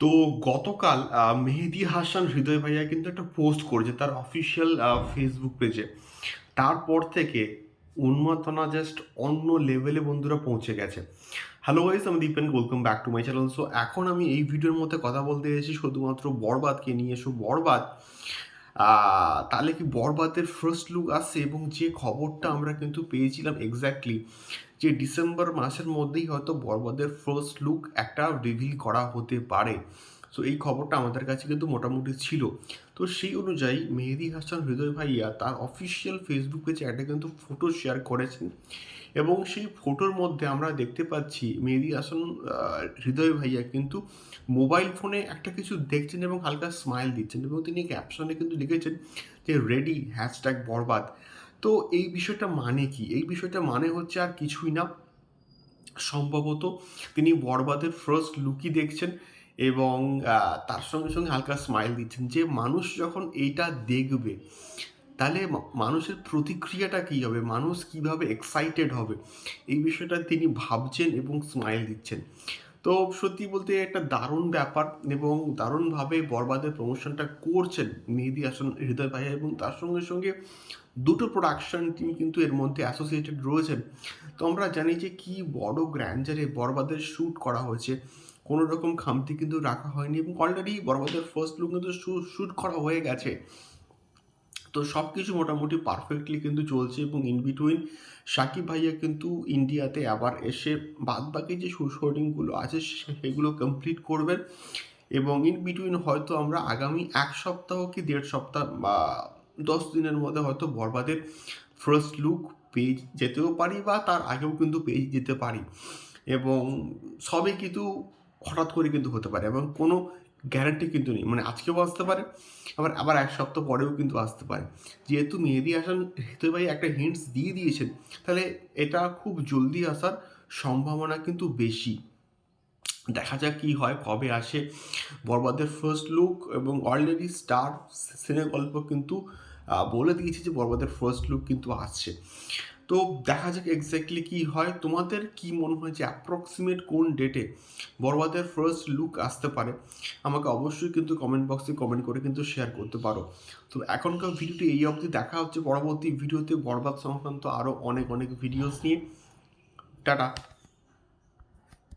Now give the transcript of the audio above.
তো গতকাল মেহেদি হাসান হৃদয় ভাইয়া কিন্তু একটা পোস্ট করেছে তার অফিসিয়াল ফেসবুক পেজে তারপর থেকে উন্মাদনা জাস্ট অন্য লেভেলে বন্ধুরা পৌঁছে গেছে। হ্যালো গাইস আমি Dipen welcome back to my channel so এখন আমি এই ভিডিওর মধ্যে কথা বলতে এসেছি শুধুমাত্র বরবাদকে নিয়ে। এসো বরবাদ তাহলে কি বরবাদের ফার্স্ট লুক আসছে এবং যে খবরটা আমরা কিন্তু পেয়েছিলাম এক্স্যাক্টলি যে ডিসেম্বর মাসের মধ্যেই হয়তো বরবাদের ফার্স্ট লুক একটা রিভিল করা হতে পারে। সো এই খবরটা আমাদের কাছে কিন্তু মোটামুটি ছিল। তো সেই অনুযায়ী মেহেদি হাসান, হৃদয় ভাইয়া তার অফিসিয়াল ফেসবুক পেজে একটা কিন্তু ফটো শেয়ার করেছেন। এবং সেই ফটোর মধ্যে আমরা দেখতে পাচ্ছি, মেহেদি হাসান হৃদয় ভাইয়া কিন্তু মোবাইল ফোনে একটা কিছু দেখছেন এবং হালকা স্মাইল দিচ্ছেন। এবং তিনি ক্যাপশনে কিন্তু লিখেছেন যে রেডি হ্যাশট্যাগ বরবাদ। তো এই বিষয়টা মানে কি? এই বিষয়টা মানে হচ্ছে আর কিছুই না। সম্ভবত তিনি বরবাদের ফার্স্ট লুকই দেখছেন। এবং তার সঙ্গে সঙ্গে হালকা স্মাইল দিচ্ছেন যে মানুষ যখন এইটা দেখবে, তাহলে মানুষের প্রতিক্রিয়াটা কী হবে? মানুষ কীভাবে এক্সাইটেড হবে? এই বিষয়টা তিনি ভাবছেন এবং স্মাইল দিচ্ছেন। তো সত্যি বলতে একটা দারুণ ব্যাপার এবং দারুণভাবে বরবাদের প্রমোশনটা করছেন মেহেদি হাসান, হৃদয় ভাইয়া এবং তার সঙ্গে সঙ্গে দুটো প্রোডাকশন টিম কিন্তু এর মধ্যে অ্যাসোসিয়েটেড রয়েছেন। তো আমরা জানি যে কি বড় গ্র্যান্ডারে বরবাদের শ্যুট করা হয়েছে। কোনো রকম খামতি কিন্তু রাখা হয়নি এবং অলরেডি বরবাদের ফার্স্ট লুক কিন্তু শ্যুট করা হয়ে গেছে। তো সব কিছু মোটামুটি পারফেক্টলি কিন্তু চলছে এবং ইন বিটুইন সাকিব ভাইয়া কিন্তু ইন্ডিয়াতে আবার এসে বাদ বাকি যে শুটিংগুলো আছে সেগুলো কমপ্লিট করবেন এবং ইন বিটুইন হয়তো আমরা আগামী এক সপ্তাহ কি দেড় সপ্তাহ বা দশ দিনের মধ্যে হয়তো বরবাদের ফার্স্ট লুক পেয়ে যেতেও পারি বা তার আগেও কিন্তু পেয়ে যেতে পারি। এবং সবই কিন্তু হঠাৎ করে কিন্তু হতে পারে এবং কোনো গ্যারান্টি কিন্তু নেই। মানে আজকেও আসতে পারে, আবার আবার এক সপ্তাহ পরেও কিন্তু আসতে পারে। যেহেতু মেহেদি হাসান হৃদয় ভাই একটা হিন্টস দিয়ে দিয়েছেন, তাহলে এটা খুব জলদি আসার সম্ভাবনা কিন্তু বেশি। দেখা যাক কি হয়, কবে আসে। বরবাদের ফার্স্ট লুক এবং অলরেডি স্টার সিনে গল্প কিন্তু বলে দিয়েছে যে বরবাদের ফার্স্ট লুক কিন্তু আসছে। তো দেখা যাক এক্স্যাক্টলি কি হয়। তোমাদের কি মনে হয় যে অ্যাপ্রক্সিমেট কোন ডেটে বরবাদের ফার্স্ট লুক আসতে পারে? আমাকে অবশ্যই কিন্তু কমেন্ট বক্সে কমেন্ট করে কিন্তু শেয়ার করতে পারো। তো এখনকার ভিডিওটি এই অবধি দেখা হচ্ছে। পরবর্তী ভিডিওতে বরবাদ সংক্রান্ত আরও অনেক অনেক ভিডিওস নিয়ে। টাটা।